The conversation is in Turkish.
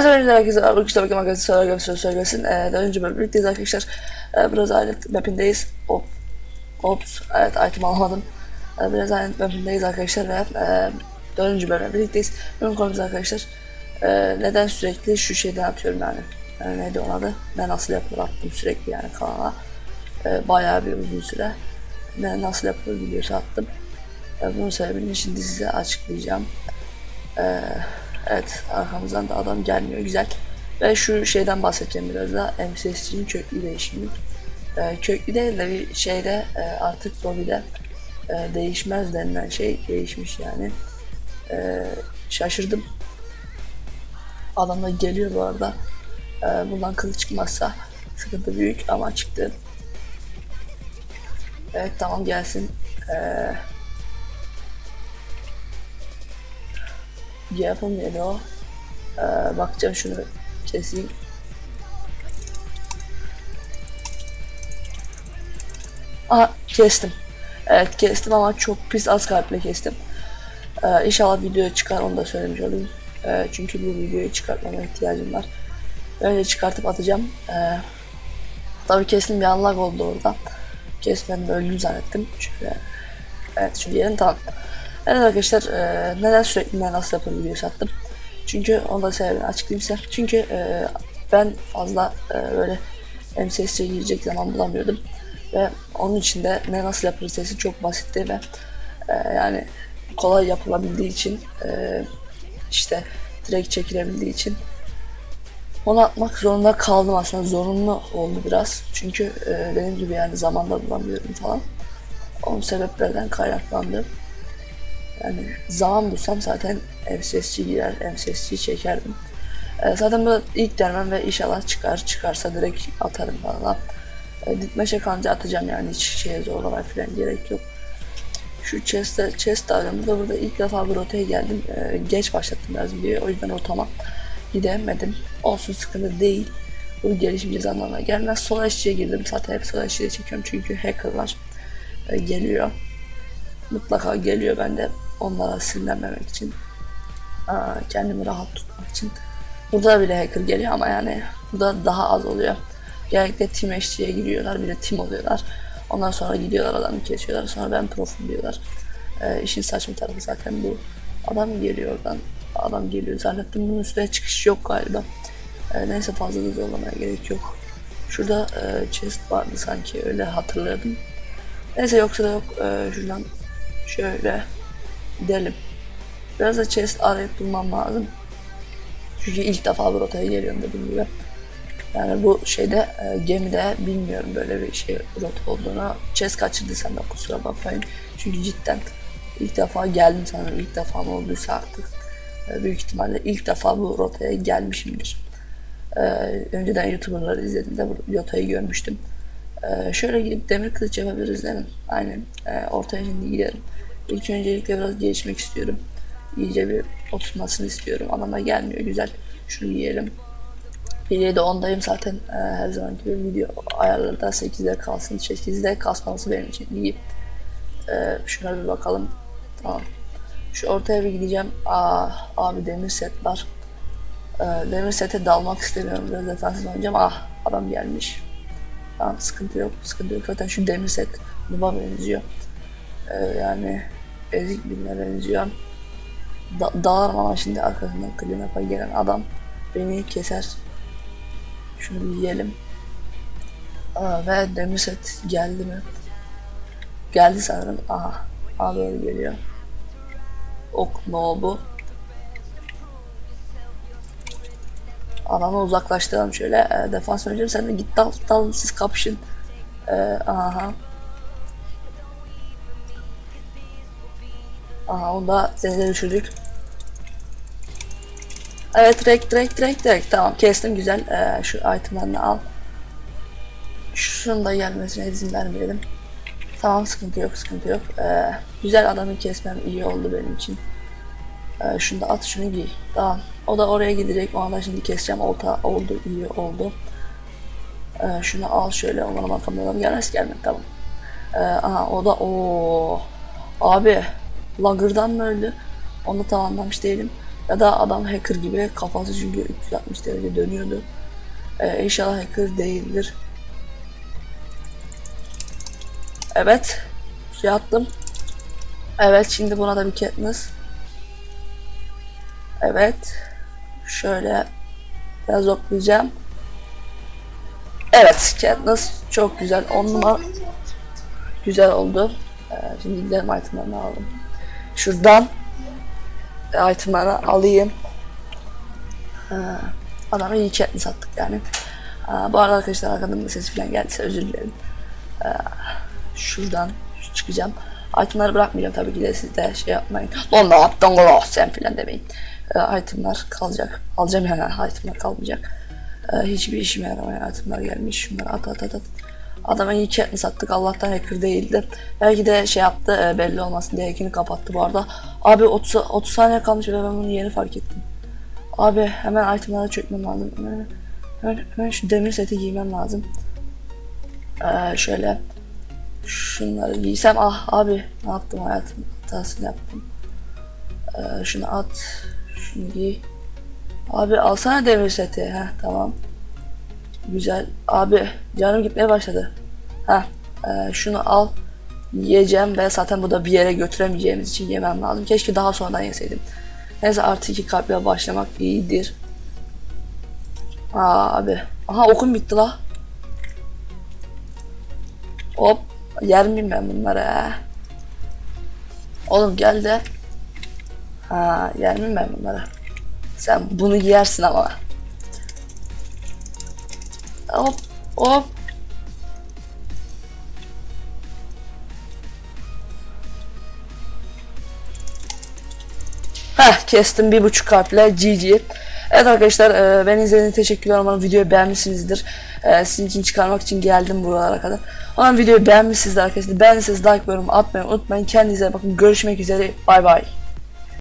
Her zaman önce herkese arkadaşlar bakın arkadaşlar soru gelsin soru gelsin. Ee, daha önce birlikteyiz arkadaşlar. Ee, biraz alet mapindeyiz. Hop. Ops. Evet item alamadım. Ee, biraz alet mapindeyiz arkadaşlar ve e, dördüncü bölümde birlikteyiz. Bugün konumuz arkadaşlar. E, neden sürekli şu şeyden atıyorum yani. E, neydi onun adı? Ben nasıl yapılır attım sürekli yani kanala. E, bayağı bir uzun süre. Ne nasıl yapılır videosu attım. E, bunun sebebini şimdi size açıklayacağım. Ee, evet arkamızdan da adam gelmiyor güzel. Ve şu şeyden bahsedeceğim biraz da MCSG'nin köklü değişimi. Ee, köklü değil de bir şeyde e, artık lobide e, değişmez denilen şey değişmiş yani. Ee, şaşırdım. Adamlar geliyor bu arada. Ee, bundan kılıç çıkmazsa sıkıntı büyük ama çıktı. Evet tamam gelsin. Ee, yapamıyor o. Ee, bakacağım şunu keseyim. Aha kestim. Evet kestim ama çok pis az kalple kestim. Ee, inşallah video çıkar onu da söylemiş olayım. Ee, çünkü bu videoyu çıkartmama ihtiyacım var. Önce çıkartıp atacağım. Ee, tabii kestim bir anlag oldu orada. Kesmedim öldüm zannettim. Şöyle. Evet şu diyelim tamam. Evet arkadaşlar e, neden sürekli nasıl yapılır videosu attım. Çünkü onu da sebebini açıklayayım size. Çünkü e, ben fazla e, böyle MCS'ye girecek zaman bulamıyordum. Ve onun için de ne nasıl yapılır sesi çok basitti ve e, yani kolay yapılabildiği için e, işte direkt çekilebildiği için onu atmak zorunda kaldım aslında zorunlu oldu biraz. Çünkü e, dediğim gibi yani zamanda bulamıyorum falan. Onun sebeplerden kaynaklandı. Yani zaman bulsam zaten MCSC girer, MCSC çekerdim. Ee, zaten bu ilk denemem ve inşallah çıkar. Çıkarsa direkt atarım falan. Ee, ditmeşe kanca atacağım yani hiç şeye zorlamaya falan gerek yok. Şu chest'e chest arıyorum. Burada burada ilk defa bu rotaya geldim. Ee, geç başlattım biraz videoyu. O yüzden rotama gidemedim. Olsun sıkıntı değil. Bu gelişmeyeceğiz anlamına gelmez. Sol eşçiye girdim. Zaten hep sol eşçiye çekiyorum çünkü hackerlar e, geliyor. Mutlaka geliyor ben de onlara sinirlenmemek için kendimi rahat tutmak için. Burada bile hacker geliyor ama yani burada daha az oluyor. Genellikle team eşliğe giriyorlar bir de team oluyorlar. Ondan sonra gidiyorlar adamı kesiyorlar sonra ben profum diyorlar. Ee, işin saçma tarafı zaten bu. Adam geliyor oradan adam geliyor zannettim. Bunun üstüne çıkış yok galiba. Ee, neyse fazla da zorlamaya gerek yok. Şurada e, chest vardı sanki öyle hatırladım. Neyse yoksa da yok. Ee, şuradan şöyle gidelim. Biraz da chest arayıp bulmam lazım. Çünkü ilk defa bu rotaya geliyorum dediğim gibi. Yani bu şeyde e, gemide bilmiyorum böyle bir şey rota olduğunu. Chest kaçırdıysam da kusura bakmayın. Çünkü cidden ilk defa geldim sanırım. ilk defa mı olduysa artık. E, büyük ihtimalle ilk defa bu rotaya gelmişimdir. E, önceden YouTuber'ları izlediğimde bu rotayı görmüştüm. E, şöyle gidip demir kılıç yapabiliriz değil mi? Aynen. E, ortaya şimdi gidelim. İlk öncelikle biraz gelişmek istiyorum. İyice bir oturmasını istiyorum. Adama gelmiyor güzel. Şunu yiyelim. 1'ye 10'dayım zaten e, her zaman gibi video ayarları da 8'de kalsın. 8'de kasması benim için iyi. E, şuna bir bakalım. Tamam. Şu ortaya bir gideceğim. Aa, abi demir set var. E, demir sete dalmak istemiyorum. Biraz defansif oynayacağım. Ah adam gelmiş. Tamam sıkıntı yok. Sıkıntı yok. Zaten şu demir set buna benziyor. E, yani ezik birine benziyor. Da dağarım ama şimdi arkasından klinapa gelen adam beni keser. Şunu yiyelim. Aa, ve demir geldi mi? Geldi sanırım. Aha. Aha doğru geliyor. Ok no bu. Adamı uzaklaştıralım şöyle. E, defans önce sen de git dal, dal siz kapışın. E, aha. Aha onu da denize düşürdük. Evet direkt direkt direkt direkt tamam kestim güzel ee, şu itemlerini al. Şunun da gelmesine izin vermeyelim. Tamam sıkıntı yok sıkıntı yok. Ee, güzel adamı kesmem iyi oldu benim için. Ee, şunu da at şunu giy. Tamam. O da oraya gidecek. O anda şimdi keseceğim. Olta oldu iyi oldu. Ee, şunu al şöyle. Onlara bakalım. Gelmez gelmedi tamam. Ee, aha o da o Abi Lagırdan mı öldü? Onu tam anlamış değilim. Ya da adam hacker gibi kafası çünkü 360 derece dönüyordu. Ee, inşallah hacker değildir. Evet. Şey attım. Evet şimdi buna da bir Katniss. Evet. Şöyle biraz oklayacağım. Evet Katniss çok güzel. On numara güzel oldu. Ee, şimdi gidelim itemlerini alalım. Şuradan e, itemlerini alayım. Ee, adama iyi Katniss attık yani. Ee, bu arada arkadaşlar arkadan ses falan geldiyse özür dilerim. Şuradan çıkacağım. Itemları bırakmayacağım tabii ki de siz de şey yapmayın. Lan ne yaptın lan sen filan demeyin. İtemlar kalacak. Alacağım yani itemlar kalmayacak. Ee, hiçbir işime yaramayan itemlar gelmiş. Şunları at at at at. Adama iyi chat sattık Allah'tan hacker değildi. Belki de şey yaptı e, belli olmasın diye hackini kapattı bu arada. Abi 30, 30 saniye kalmış ve ben bunu yeni fark ettim. Abi hemen itemlara çökmem lazım. Hemen, hemen, hemen şu demir seti giymem lazım. Ee, şöyle şunları giysem ah abi ne yaptım hayatım hatasını yaptım. Ee, şunu at şunu giy. Abi alsana demir seti. Heh tamam. Güzel. Abi canım gitmeye başladı. Heh e, şunu al. Yiyeceğim ve zaten bu da bir yere götüremeyeceğimiz için yemem lazım. Keşke daha sonradan yeseydim. Neyse artı iki kalple başlamak iyidir. Abi. Aha okum bitti la. Hop. Yer miyim ben bunları ha? Oğlum gel de. Ha yer miyim ben bunları? Sen bunu giyersin ama. Hop hop. Heh kestim bir buçuk kalple GG. Evet arkadaşlar e, ben izlediğiniz teşekkürler umarım videoyu beğenmişsinizdir. E, sizin için çıkarmak için geldim buralara kadar. Umarım videoyu beğenmişsinizdir arkadaşlar. Beğendiyseniz like yorum atmayı unutmayın. Kendinize bakın. Görüşmek üzere. Bay bay.